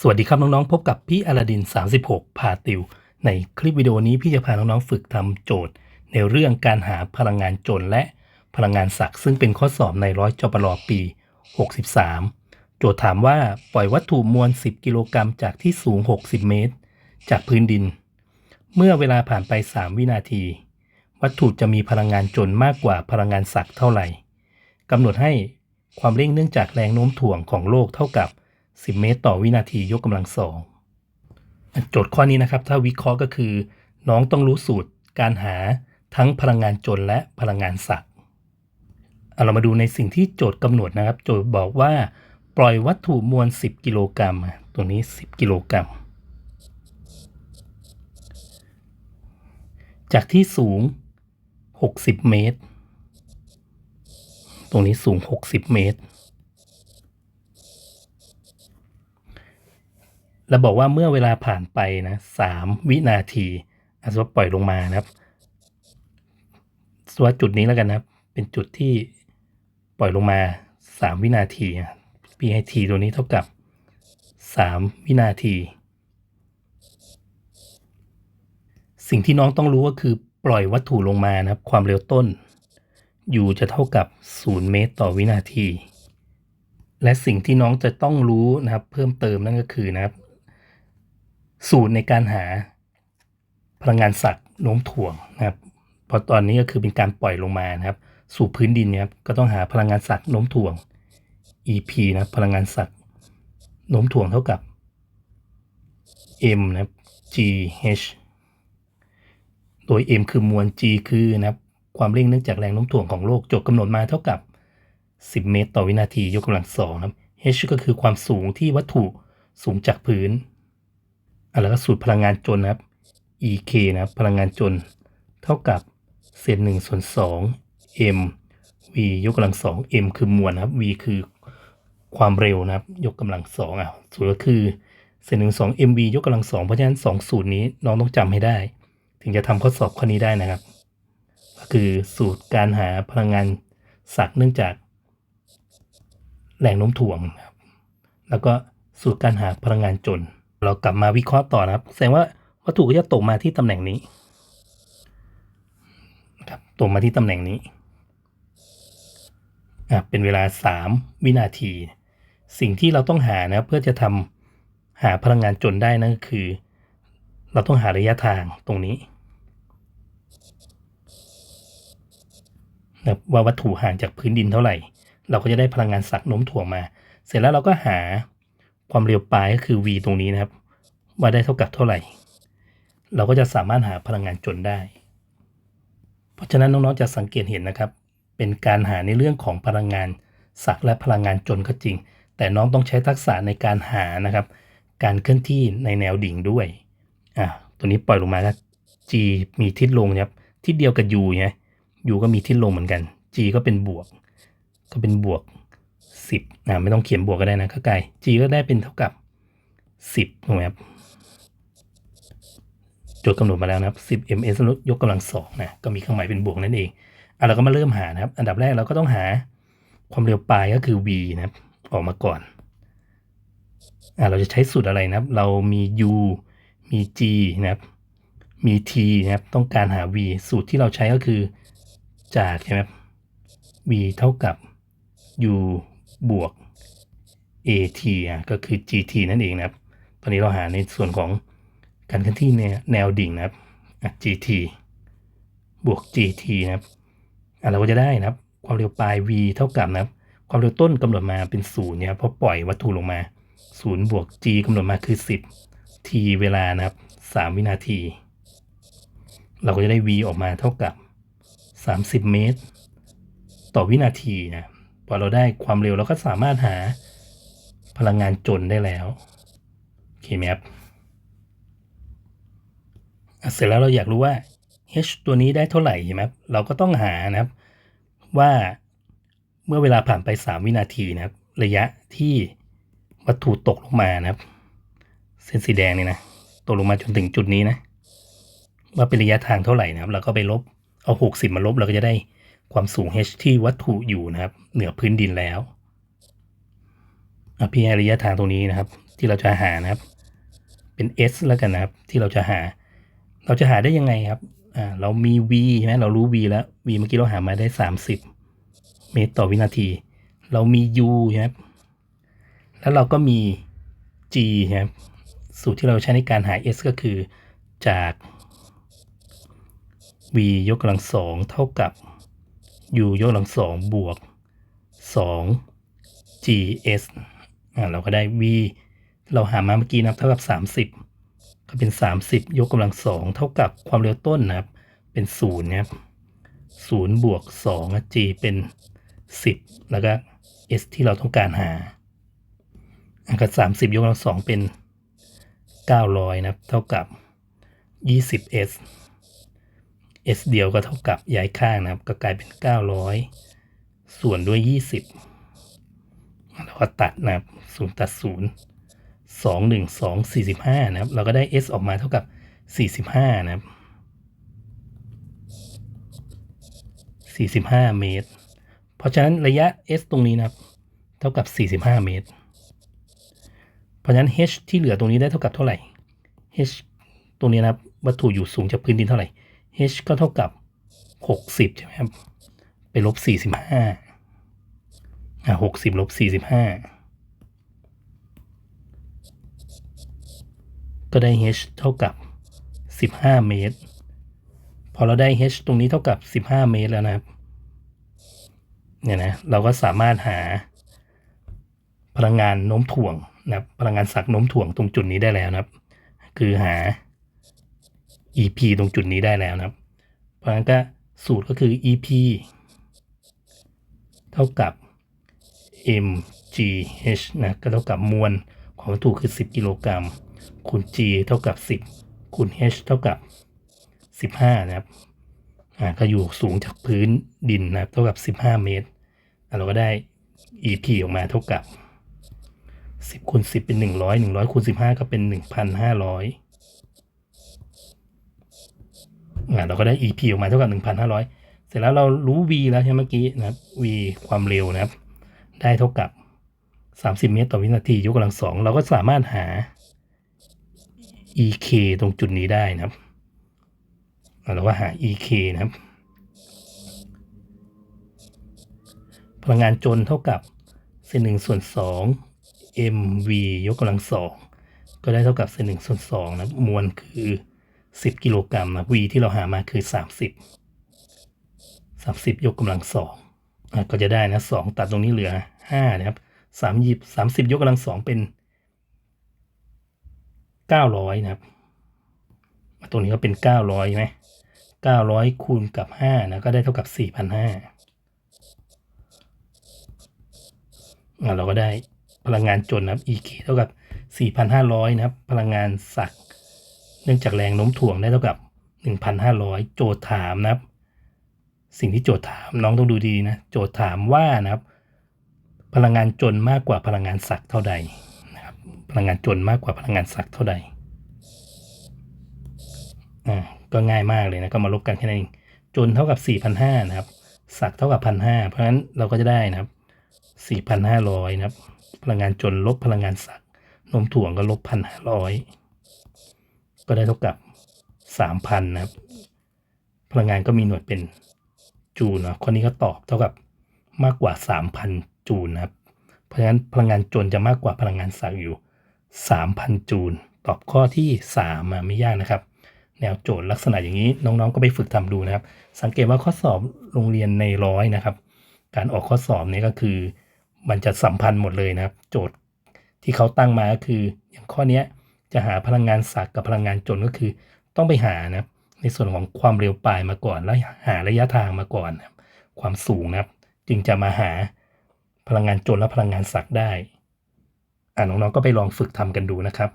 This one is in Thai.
สวัสดีครับน้องๆ พบกับพี่อลาดิน 36 พาติว ในคลิปวิดีโอนี้พี่จะพาน้องๆ ฝึกทำโจทย์ ในเรื่องการหาพลังงานจนและพลังงานศักดิ์ซึ่งเป็นข้อสอบในร้อยจปรปี 63 โจทย์ถามว่าปล่อยวัตถุมวล 10 กิโลกรัมจากที่สูง 60 เมตร จากพื้นดิน เมื่อเวลาผ่านไป 3 วินาที วัตถุจะมีพลังงานจนมากกว่าพลังงานศักดิ์เท่าไหร่กำหนดให้ความเร่งเนื่องจากแรงโน้มถ่วงของโลกเท่ากับ 10 เมตรต่อวินาทียกกำลังสองโจทย์ข้อนี้นะครับ ถ้าวิเคราะห์ก็คือ น้องต้องรู้สูตรการหาทั้งพลังงานจนและพลังงานศักดิ์เอาเรามาดูในสิ่งที่โจทย์กำหนดนะครับ โจทย์บอกว่า ปล่อยวัตถุมวล 10 กิโลกรัมตัวนี้ 10 กิโลกรัม จากที่สูง 60 เมตร ตรงนี้สูง 60 เมตร แล้วบอกว่าเมื่อเวลาผ่านไปนะสามวินาทีอาสว่าปล่อยลงมานะครับสว่าจุดนี้แล้วกันนะครับ เป็นจุดที่ปล่อยลงมาสามวินาทีอะพี่ให้ทีตัวนี้เท่ากับสามวินาที สิ่งที่น้องต้องรู้ก็คือปล่อยวัตถุลงมานะครับ ความเร็วต้น u จะเท่ากับ 0 เมตรต่อวินาที และสิ่งที่น้องจะต้องรู้นะครับ เพิ่มเติมนั่นก็คือนะครับ สูตรในการหาพลังงานศักดิ์โน้มถ่วงนะครับพราะตอนนี้ก็คือเป็นการปล่อยลงมานะครับ สู่พื้นดินเนี่ยครับก็ต้องหาพลังงานศักดิ์โน้มถ่วง EP นะพลังงานศักดิ์โน้มถ่วงเท่ากับ m นะครับ gh โดย m คือมวล g คือนะครับความเร่งเนื่องจากแรงโน้มถ่วงของโลกโจทย์กำหนดมาเท่ากับ 10 เมตร ต่อวินาทียกกำลังสองนะครับ h ก็คือความสูงที่วัตถุสูงจากพื้น แล้วก็สูตรพลังงานจนนะครับ EK นะครับพลังงานจน เท่ากับเศษหนึ่งส่วนสอง m v ยกกำลังสอง m คือมวลนะครับ v คือความเร็วนะครับ ยกกำลังสองอะสูตรก็คือเศษหนึ่งสอง mv ยกกำลังสองเพราะฉะนั้นสองสูตรนี้น้องต้องจำให้ได้ ถึงจะทำข้อสอบข้อนี้ได้นะครับ ก็คือสูตรการหาพลังงานศักดิ์เนื่องจาก แรงโน้มถ่วงนะครับแล้วก็สูตรการหาพลังงานจน เรากลับมาวิเคราะห์ต่อนะครับ แสดงว่าวัตถุก็จะตกมาที่ตำแหน่งนี้ครับตกมาที่ตำแหน่งนี้อะเป็นเวลา 3 วินาที สิ่งที่เราต้องหานะเพื่อจะทำหาพลังงานจนได้นั่นก็คือ เราต้องหาระยะทางตรงนี้นะว่าวัตถุห่างจากพื้นดินเท่าไหร่ เราก็จะได้พลังงานศักโน้มถ่วงมา เสร็จแล้วเราก็หา ความเร็วปลายก็คือ v ตรงนี้นะครับ ว่าได้เท่ากับเท่าไหร่ เราก็จะสามารถหาพลังงานจนได้ เพราะฉะนั้นน้องๆจะสังเกตเห็นนะครับ เป็นการหาในเรื่องของพลังงานศักย์และพลังงานจนก็จริง แต่น้องต้องใช้ทักษะในการหานะครับ การเคลื่อนที่ในแนวดิ่งด้วยอะตัวนี้ปล่อยลงมาแล้ว g มีทิศลงนะครับทิศเดียวกับ u ไง u ก็มีทิศลงเหมือนกัน g ก็เป็นบวก ก็เป็นบวก 10นะไม่ต้องเขียนบวกก็ได้นะก็ไกล g ก็ได้เป็นเท่ากับ 10ถูกไหมครับโจทย์กำหนดมาแล้วนะครับ 10 ms ลดยกกำลังสองนะก็มีเครื่องหมายเป็นบวกนั่นเองอะเราก็มาเริ่มหานะครับ อันดับแรกเราก็ต้องหาความเร็วปลายก็คือ v นะครับออกมาก่อนอะเราจะใช้สูตรอะไรนะครับ เรามี u มี g นะครับ มี t นะครับ ต้องการหา v สูตรที่เราใช้ก็คือจากใช่ไหมครับ v เท่ากับ u บวก at อะก็คือ gt นั่นเองนะครับ ตอนนี้เราหาในส่วนของการเคลื่อนที่แนวดิ่งนะครับอะ gt บวก gt นะครับอะเราก็จะได้นะครับ ความเร็วปลาย v เท่ากับนะครับ ความเร็วต้นกำหนดมาเป็นศูนย์เนี่ยเพราะปล่อยวัตถุลงมาศูนย์บวก g กำหนดมาคือ 10 t เวลานะครับ 3 วินาที เราก็จะได้ v ออกมาเท่ากับ 30 เมตร ต่อวินาทีนะ พอเราได้ความเร็วเราก็สามารถหาพลังงานจนได้แล้วโอเคไหมครับอะเสร็จแล้วเราอยากรู้ว่า h ตัวนี้ได้เท่าไหร่ใช่ไหมเราก็ต้องหานะครับว่าเมื่อเวลาผ่านไป 3 วินาทีนะครับ ระยะที่วัตถุตกลงมานะครับเส้นสีแดงนี่นะตกลงมาจนถึงจุดนี้นะ ว่าเป็นระยะทางเท่าไหร่นะครับ เราก็ไปลบเอา 60 มาลบเราก็จะได้ ความสูง h ที่วัตถุอยู่นะครับ เหนือพื้นดินแล้วอะพี่ให้ระยะทางตรงนี้นะครับ ที่เราจะหานะครับ เป็น s แล้วกันนะครับ ที่เราจะหา เราจะหาได้ยังไงครับอ่าเรามี v ใช่ไหมเรารู้ v แล้ว v เมื่อกี้เราหามาได้ 30 เมตรต่อวินาที เรามี u ใช่ไหมแล้วเราก็มี g ใช่ไหมสูตรที่เราใช้ในการหา s ก็คือจาก v ยกกำลังสองเท่ากับ u ยกกำลังสองบวก 2 gs อ่าเราก็ได้ v เราหามาเมื่อกี้นะครับเท่ากับ 30 ก็เป็น 30 ยกกำลังสองเท่ากับความเร็วต้นนะครับ เป็น0นะครับ0บวก2 g เป็น 10 แล้วก็ s ที่เราต้องการหาอันก็30 ยกกำลังสองเป็น 900 นะครับ เท่ากับ 20s s เดียวก็เท่ากับย้ายข้างนะครับ ก็กลายเป็น 900 ส่วนด้วย 20 แล้วก็ตัดนะครับศูนย์ตัดศูนย์สองหนึ่งสองสี่สิบห้านะครับ เราก็ได้ s ออกมาเท่ากับสี่สิบห้านะครับสี่สิบห้าเมตร เพราะฉะนั้นระยะ s ตรงนี้นะครับ เท่ากับสี่สิบห้าเมตร เพราะฉะนั้น h ที่เหลือตรงนี้ได้เท่ากับเท่าไหร่ h ตรงนี้นะครับ วัตถุอยู่สูงจากพื้นดินเท่าไหร่ h ก็เท่ากับหกสิบใช่ไหมครับ ไปลบสี่สิบห้าอะหกสิบลบสี่สิบห้าก็ได้ h เท่ากับสิบห้าเมตร พอเราได้ h ตรงนี้เท่ากับสิบห้าเมตรแล้วนะครับ เนี่ยนะ เราก็สามารถหาพลังงานโน้มถ่วงนะครับ พลังงานสักโน้มถ่วงตรงจุดนี้ได้แล้วนะครับ คือหา EP ตรงจุดนี้ได้แล้วนะครับ เพราะฉะนั้นก็สูตรก็คือ EP เท่ากับ mgh นะก็เท่ากับมวลของวัตถุคือ 10 กิโลกรัมคูณ g เท่ากับ 10คูณ h เท่ากับ 15 นะครับอ่าก็อยู่สูงจากพื้นดินนะครับ เท่ากับ 15 เมตรอะเราก็ได้ EP ออกมาเท่ากับ 10คูณ10 เป็น 100 100คูณ15 ก็เป็น 1,500 อ่า เราก็ได้ EP ออกมาเท่ากับ 1,500 เสร็จแล้วเรารู้ v แล้วใช่ไหมเมื่อกี้นะครับ v ความเร็วนะครับ ได้เท่ากับ 30 เมตรต่อวินาทียกกำลังสองเราก็สามารถหา ek ตรงจุดนี้ได้นะครับเราก็หา ek นะครับ พลังงานจนเท่ากับเศษหนึ่งส่วนสอง mv ยกกำลังสองก็ได้เท่ากับเศษหนึ่งส่วนสองนะมวลคือ 10 กิโลกรัมนะ v ที่เราหามาคือ 30 30 ยกกำลังสองก็จะได้นะสองตัดตรงนี้เหลือ 5 นะครับสามยิบสามสิบยกกำลังสองเป็น 900 นะครับ ตรงนี้ก็เป็น 900ใช่ไหม900 คูณกับ 5 นะ ก็ได้เท่ากับ 4,500อะเราก็ได้พลังงานจนนะครับ EK เท่ากับ 4,500 นะครับ พลังงานสักเนื่องจากแรงโน้มถ่วงได้เท่ากับ 1,500 โจทย์ถามนะครับ สิ่งที่โจทย์ถามน้องต้องดูดีนะ โจทย์ถามว่านะครับ พลังงานจนมากกว่าพลังงานสักเท่าใดนะครับ พลังงานจนมากกว่าพลังงานสักเท่าใดอ่าก็ง่ายมากเลยนะก็มาลบกันแค่นั้นเองจนเท่ากับ 4,500นะครับสักเท่ากับ 1,500 เพราะฉะนั้นเราก็จะได้นะครับ 4,500 นะครับ พลังงานจนลบพลังงานสักโน้มถ่วงก็ลบ 1,500 ก็ได้เท่ากับ 3,000 นะครับ พลังงานก็มีหน่วยเป็นจูลนะข้อนี้ก็ตอบเท่ากับมากกว่า 3,000 จูลนะครับ เพราะฉะนั้นพลังงานจนจะมากกว่าพลังงานสักอยู่ 3,000 จูล ตอบข้อที่3มาไม่ยากนะครับ แนวโจทย์ลักษณะอย่างนี้น้องๆก็ไปฝึกทำดูนะครับ สังเกตว่าข้อสอบโรงเรียนในร้อยนะครับ การออกข้อสอบนี่ยก็คือ มันจะสัมพันธ์หมดเลยนะครับ โจทย์ที่เขาตั้งมาก็คืออย่างข้อเนี้ย จะหาพลังงานสักกับพลังงานจนก็คือ ต้องไปหานะในส่วนของความเร็วปลายมาก่อนแล้วหาระยะทางมาก่อนนะความสูงนะครับ จึงจะมาหาพลังงานจนและพลังงานสักได้ อ่าน้องๆก็ไปลองฝึกทำกันดูนะครับ